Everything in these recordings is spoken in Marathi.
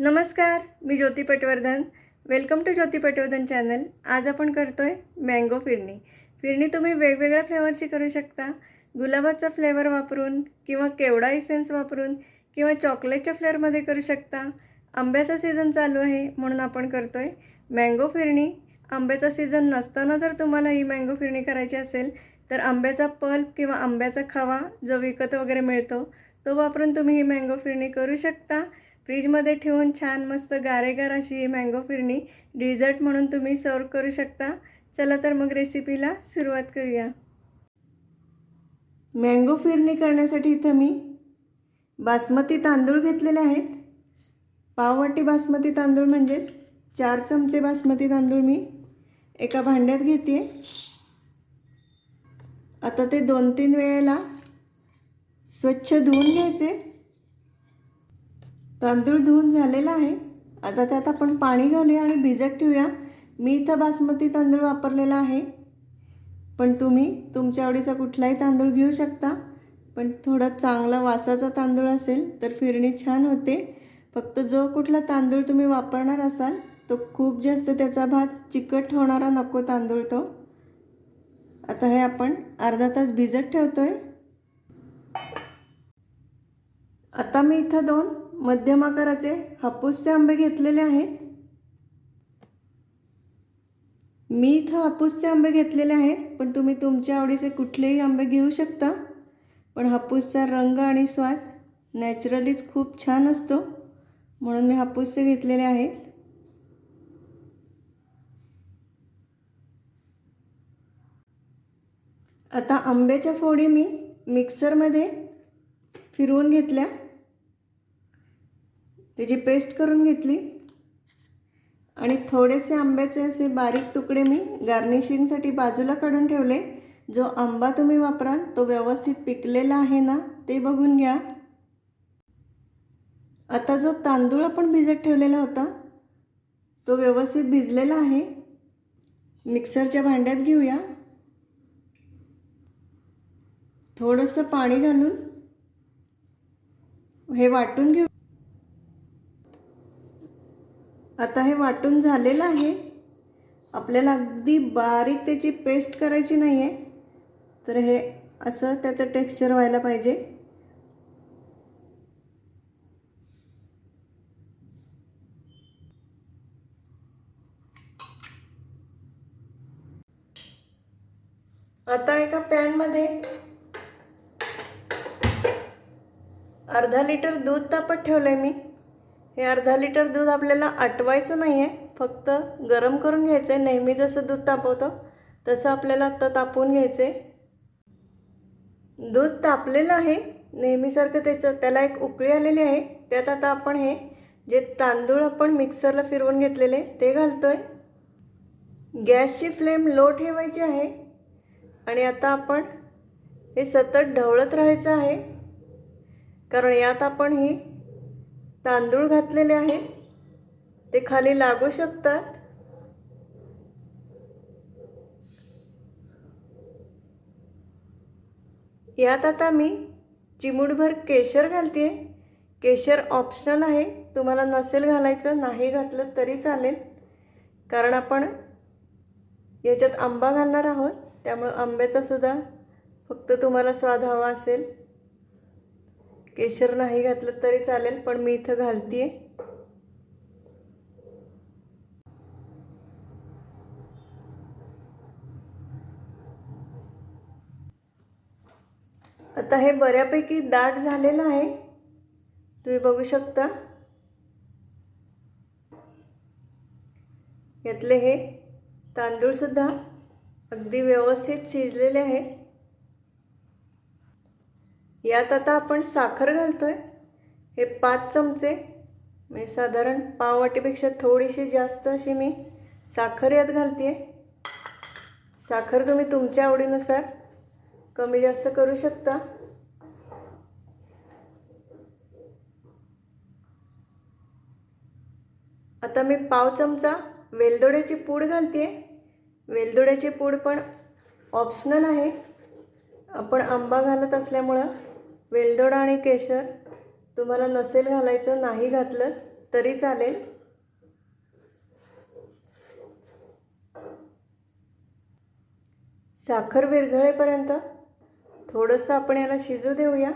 नमस्कार मी Jyoti Patwardhan. Welcome to Jyoti Patwardhan channel आज आपण करतो आहे मँगो फिरणी. फिरणी तुम्ही वेगवेगळ्या फ्लेवरची करू शकता. गुलाबाचा फ्लेवर वापरून किंवा केवडा इसेन्स वापरून किंवा चॉकलेटच्या फ्लेवरमध्ये करू शकता. आंब्याचा सीझन चालू आहे म्हणून आपण करतो आहे मँगो फिरणी. आंब्याचा सीझन नसताना जर तुम्हाला ही मँगो फिरणी करायची असेल तर आंब्याचा पल्प किंवा आंब्याचा खवा जो विकत वगैरे मिळतो तो वापरून तुम्ही ही मँगो फिरणी करू शकता. फ्रीजमध्ये ठेवून छान मस्त गारेगार अशी ही मँगो फिरणी डिझर्ट म्हणून तुम्ही सर्व करू शकता. चला तर मग रेसिपीला सुरुवात करूया. मँगो फिरणी करण्यासाठी इथं मी बासमती तांदूळ घेतलेले आहेत. पाववाटी बासमती तांदूळ म्हणजेच चार चमचे बासमती तांदूळ मी एका भांड्यात घेते. आता ते दोन तीन वेळेला स्वच्छ धुवून घ्यायचे. तांदूळ धुवून झालेला आहे. आता त्यात आपण पाणी घालूया आणि भिजत ठेवूया. मी इथं बासमती तांदूळ वापरलेला आहे. पण तुम्ही तुमच्या आवडीचा कुठलाही तांदूळ घेऊ शकता. पण थोडा चांगला वासाचा तांदूळ असेल तर फिरणी छान होते. फक्त जो कुठला तांदूळ तुम्ही वापरणार असाल तो खूप जास्त त्याचा भात चिकट होणारा नको तांदूळ तो. आता हे आपण अर्धा तास भिजत ठेवतो आहे आता मी इथं दोन मध्यम आकाराचे हापूसचे आंबे घेतलेले आहेत. मी इथं हापूसचे आंबे घेतलेले आहेत पण तुम्ही तुमच्या आवडीचे कुठलेही आंबे घेऊ शकता. पण हापूसचा रंग आणि स्वाद नॅचरलीच खूप छान असतो म्हणून मी हापूसचे घेतलेले आहेत. आता आंब्याच्या फोडी मी मिक्सरमध्ये फिरवून घेतल्या. त्याची पेस्ट करून घेतली. आणि थोडेसे आंब्याचे असे बारीक तुकडे मी गार्निशिंगसाठी बाजूला काढून ठेवले. जो आंबा तुम्ही वापराल तो व्यवस्थित पिकलेला आहे ना ते बघून घ्या. आता जो तांदूळ आपण भिजत ठेवलेला होता तो व्यवस्थित भिजलेला आहे. मिक्सरच्या भांड्यात घेऊया. थोडंसं पाणी घालून हे वाटून घेऊ. आता हे वाटून झालेलं आहे. आपल्याला अगदी बारीक त्याची पेस्ट करायची नाही आहे तर हे असं त्याचं टेक्स्चर व्हायला पाहिजे. आता एका पॅनमध्ये अर्धा लिटर दूध तापत ठेवलं आहे मी. हे अर्धा लिटर दूध आपल्याला आटवायचं नाही आहे फक्त गरम करून घ्यायचं आहे नेहमी जसं दूध तापवतो तसं आपल्याला आत्ता तापवून घ्यायचं आहे दूध तापलेलं आहे नेहमीसारखं त्याचं त्याला एक उकळी आलेली आहे. त्यात आता आपण हे जे तांदूळ आपण मिक्सरला फिरवून घेतलेले ते घालतो आहे गॅसची फ्लेम लो ठेवायची आहे. आणि आता आपण हे सतत ढवळत राहायचं आहे. कारण यात आपण ही तांदूळ घातलेले आहेत ते खाली लागू शकतात. यात आता मी चिमूटभर केशर घालते केशर ऑप्शनल आहे. तुम्हाला नसेल घालायचं नाही घातलं तरी चालेल. कारण आपण याच्यात आंबा घालणार आहोत. त्यामुळं आंब्याचासुद्धा फक्त तुम्हाला स्वाद हवा असेल. केशर नाही घातलं तरी चालेल पण मी इथं घालते आता हे बऱ्यापैकी दाट झालेलं आहे. तुम्ही बघू शकता. यातले हे तांदूळसुद्धा अगदी व्यवस्थित शिजलेले आहेत. यात आता आपण साखर घालतो आहे हे पाच चमचे. म्हणजे साधारण पाववाटीपेक्षा थोडीशी जास्त अशी मी साखर यात घालते आहे साखर तुम्ही तुमच्या आवडीनुसार कमी जास्त करू शकता. आता मी पाव चमचा वेलदोड्याची पूड घालते वेलदोड्याची पूड पण ऑप्शनल आहे. आपण आंबा घालत असल्यामुळं वेलदोडा आणि केशर तुम्हाला नसेल घालायचं नाही घातलं तरी चालेल. साखर विरघळेपर्यंत थोडंसं आपण याला शिजू देऊया.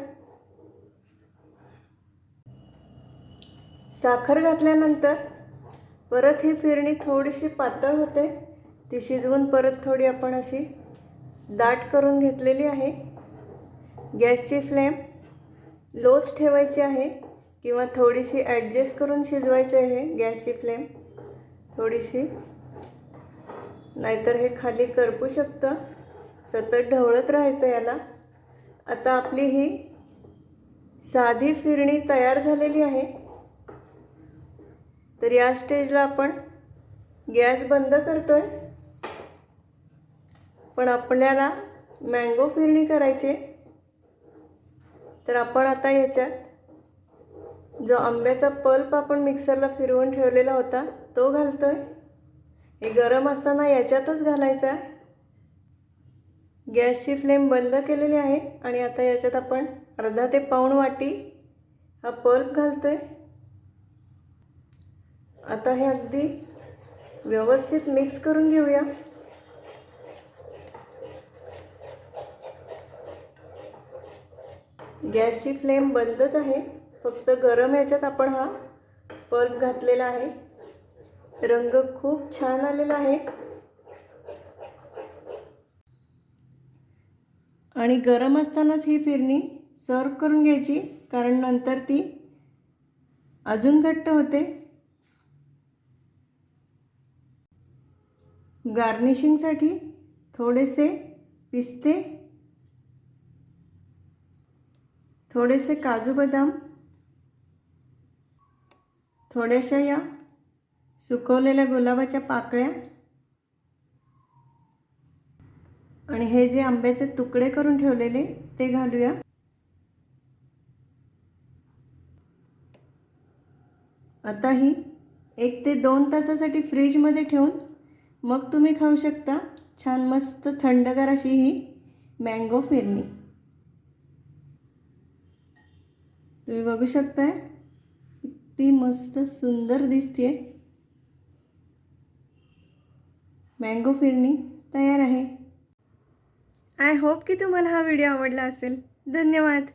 साखर घातल्यानंतर परत ही फिरणी थोडीशी पातळ होते ती शिजवून परत थोडी आपण अशी दाट करून घेतलेली आहे. गॅसची फ्लेम लोच ठेवायची आहे किंवा थोडीशी ॲडजस्ट करून शिजवायची आहे गॅसची फ्लेम थोडीशी. नाहीतर हे खाली करपू शकतं. सतत ढवळत राहायचं याला. आता आपली ही साधी फिरणी तयार झालेली आहे. तर या स्टेजला आपण गॅस बंद करतो आहे पण आपल्याला मँगो फिरणी करायची तर आपण आता याच्यात जो आंब्याचा पल्प आपण मिक्सरला फिरवून ठेवलेला होता तो घालतो आहे हे गरम असताना याच्यातच घालायचा. गॅसची फ्लेम बंद केलेली आहे आणि आता याच्यात आपण अर्धा ते पाऊण वाटी हा पल्प घालतो आहे आता हे अगदी व्यवस्थित मिक्स करून घेऊया. गॅसची फ्लेम बंदच आहे. फक्त गरम याच्यात आपण हा पल्प घातलेला आहे. रंग खूप छान आलेला आहे. आणि गरम असतानाच ही फिरणी सर्व करून घ्यायची कारण नंतर ती अजून घट्ट होते. गार्निशिंगसाठी थोडेसे पिस्ते थोडेसे काजू बदाम थोड्याशा या सुकवलेल्या गुलाबाच्या पाकळ्या आणि हे जे आंब्याचे तुकडे करून ठेवलेले ते घालूया. आता ही एक ते दोन तासासाठी फ्रीजमध्ये ठेवून मग तुम्ही खाऊ शकता छान मस्त थंडगार अशी ही मँगो फिरणी. तुम्ही बघू शकताय. किती मस्त सुंदर दिसते मँगो फिरणी तयार आहे. आय होप की तुम्हाला हा व्हिडिओ आवडला असेल. धन्यवाद.